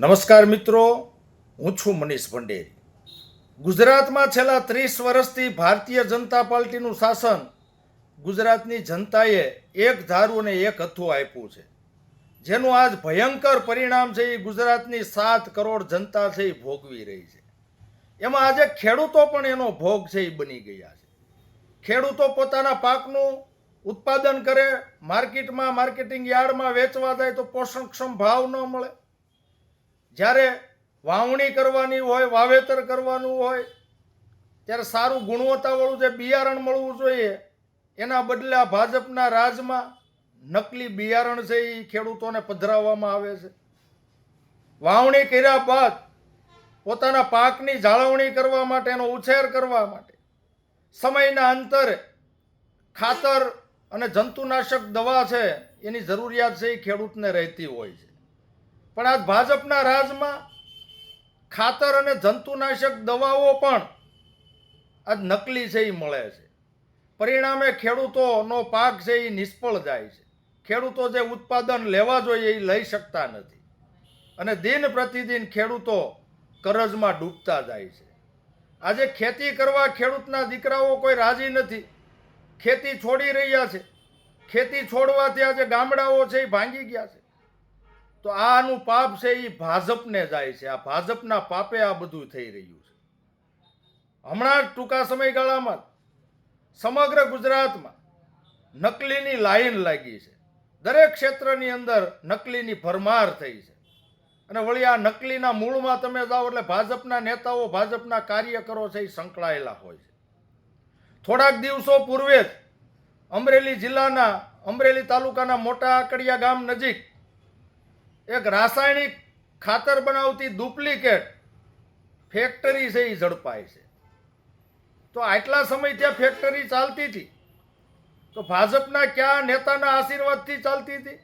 નમસ્કાર મિત્રો, હું છું મનીષ ભંડેરી ગુજરાતમાં છેલ્લા ત્રીસ વર્ષથી ભારતીય જનતા પાર્ટીનું શાસન ગુજરાતની જનતાએ એક ધારું અને એક હથ્થું આપ્યું છે. જેનું આજ ભયંકર પરિણામ છે એ ગુજરાતની સાત કરોડ જનતા છે એ ભોગવી રહી છે. એમાં આજે ખેડૂતો પણ એનો ભોગ છે એ બની ગયા છે. ખેડૂતો પોતાના પાકનું ઉત્પાદન કરે, માર્કેટમાં, માર્કેટિંગ યાર્ડમાં વેચવા જાય તો પોષણક્ષમ ભાવ ન મળે. જ્યારે વાવણી કરવાની હોય, વાવેતર કરવાનું હોય, ત્યારે સારું ગુણવત્તાવાળું જે બિયારણ મળવું જોઈએ, એના બદલે આ ભાજપના રાજમાં નકલી બિયારણ છે એ ખેડૂતોને પધરાવવામાં આવે છે. વાવણી કર્યા બાદ પોતાના પાકની જાળવણી કરવા માટે એનો ઉછેર કરવા માટે સમયના અંતરે ખાતર અને જંતુનાશક દવા છે, એની જરૂરિયાત છે એ ખેડૂતને રહેતી હોય છે. પણ આજ ભાજપના રાજમાં ખાતર અને જંતુનાશક દવાઓ પણ આજ નકલી છે એ મળે છે. પરિણામે ખેડૂતોનો પાક છે એ નિષ્ફળ જાય છે. ખેડૂતો જે ઉત્પાદન લેવા જોઈએ એ લઈ શકતા નથી. અને દિન પ્રતિદિન ખેડૂતો કરજમાં ડૂબતા જાય છે. આજે ખેતી કરવા ખેડૂતના દીકરાઓ કોઈ રાજી નથી. ખેતી છોડી રહ્યા છે. ખેતી છોડવાથી આજે ગામડાઓ છે એ ભાંગી ગયા છે. તો આનું પાપ છે એ ભાજપને જાય છે. આ ભાજપના પાપે આ બધું થઈ રહ્યું છે. હમણાં ટૂંકા સમયગાળામાં સમગ્ર ગુજરાતમાં નકલીની લાઈન લાગી છે. દરેક ક્ષેત્રની અંદર નકલીની ભરમાર થઈ છે. અને વળી આ નકલીના મૂળમાં તમે જાઓ એટલે ભાજપના નેતાઓ, ભાજપના કાર્યકરો છે એ સંકળાયેલા હોય છે. થોડાક દિવસો પૂર્વે જ અમરેલી જિલ્લાના, અમરેલી તાલુકાના મોટા આકડિયા ગામ નજીક એક રાસાયણિક ખાતર બનાવતી ડુપ્લિકેટ ફેક્ટરી છે એ ઝડપાય છે. તો આટલા સમય ત્યાં ફેક્ટરી ચાલતી હતી. તો ભાજપના કયા નેતાના આશીર્વાદથી ચાલતી હતી?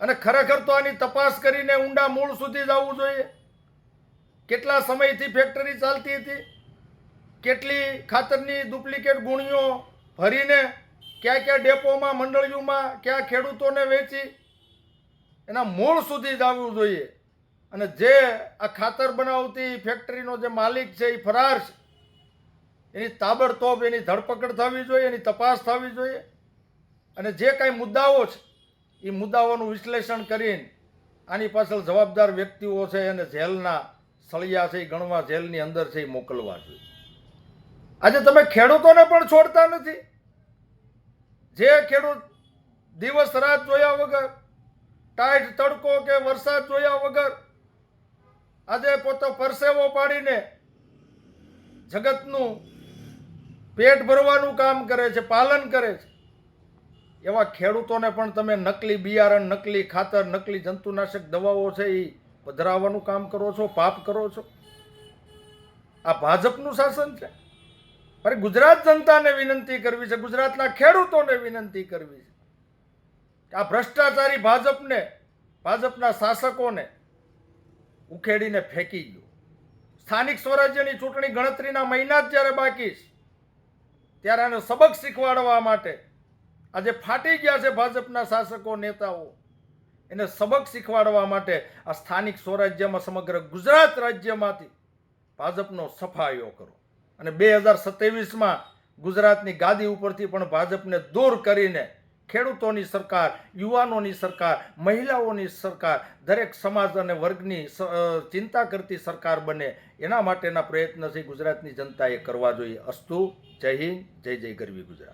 અને ખરેખર તો આની તપાસ કરીને ઊંડા મૂળ સુધી જવું જોઈએ. કેટલા સમયથી ફેક્ટરી ચાલતી હતી? કેટલી ખાતરની ડુપ્લિકેટ ગુણીઓ ભરીને કયા કયા ડેપોમાં, મંડળીઓમાં કયા ખેડૂતોને વેચી એના મૂળ સુધી જવું જોઈએ. અને જે આ ખાતર બનાવતી ફેક્ટરીનો જે માલિક છે, એ ફરાર છે. એની તાબડતોબ એની ધરપકડ થવી જોઈએ, એની તપાસ થવી જોઈએ. અને જે કાંઈ મુદ્દાઓ છે, એ મુદ્દાઓનું વિશ્લેષણ કરીને આની પાછળ જવાબદાર વ્યક્તિઓ છે અને જેલના સળિયા છે, એ ગણવા જેલની અંદર છે, એ મોકલવા જોઈએ. આજે તમે ખેડૂતોને પણ છોડતા નથી. જે ખેડૂત દિવસ રાત જોયા વગર ટાઈટ તડકો કે વરસાદ જોયા વગર આજે પોતે પરસેવો પાડીને જગતનું પેટ ભરવાનું કામ કરે છે, પાલન કરે છે. એવા ખેડૂતોને પણ તમે નકલી બિયારણ, નકલી ખાતર, નકલી જંતુનાશક દવાઓ છે એ પધરાવવાનું કામ કરો છો, પાપ કરો છો? આ ભાજપનું શાસન છે? અરે ગુજરાત જનતાને વિનંતી કરવી છે, ગુજરાતના ખેડૂતોને વિનંતી કરવી છે. આ ભ્રષ્ટાચારી ભાજપને, ભાજપના શાસકોને ઉખેડીને ફેંકી ગયો. સ્થાનિક સ્વરાજ્યની ચૂંટણી ગણતરીના મહિના જ જ્યારે બાકી છે, ત્યારે આને સબક શીખવાડવા માટે આજે ફાટી ગયા છે ભાજપના શાસકો, નેતાઓ. એને સબક શીખવાડવા માટે આ સ્થાનિક સ્વરાજ્યમાં સમગ્ર ગુજરાત રાજ્યમાંથી ભાજપનો સફાયો કરો. અને બે હજાર સત્યાવીસમાં ગુજરાતની ગાદી ઉપરથી પણ ભાજપને દૂર કરીને ખેડૂતોની સરકાર, યુવાનોની સરકાર, મહિલાઓની સરકાર, દરેક સમાજ અને વર્ગની ચિંતા કરતી સરકાર બને. એના માટેના પ્રયત્ન છે ગુજરાતની જનતાએ કરવા જોઈએ અસ્તુ. જય હિન્દ, જય જય ગરવી ગુજરાત.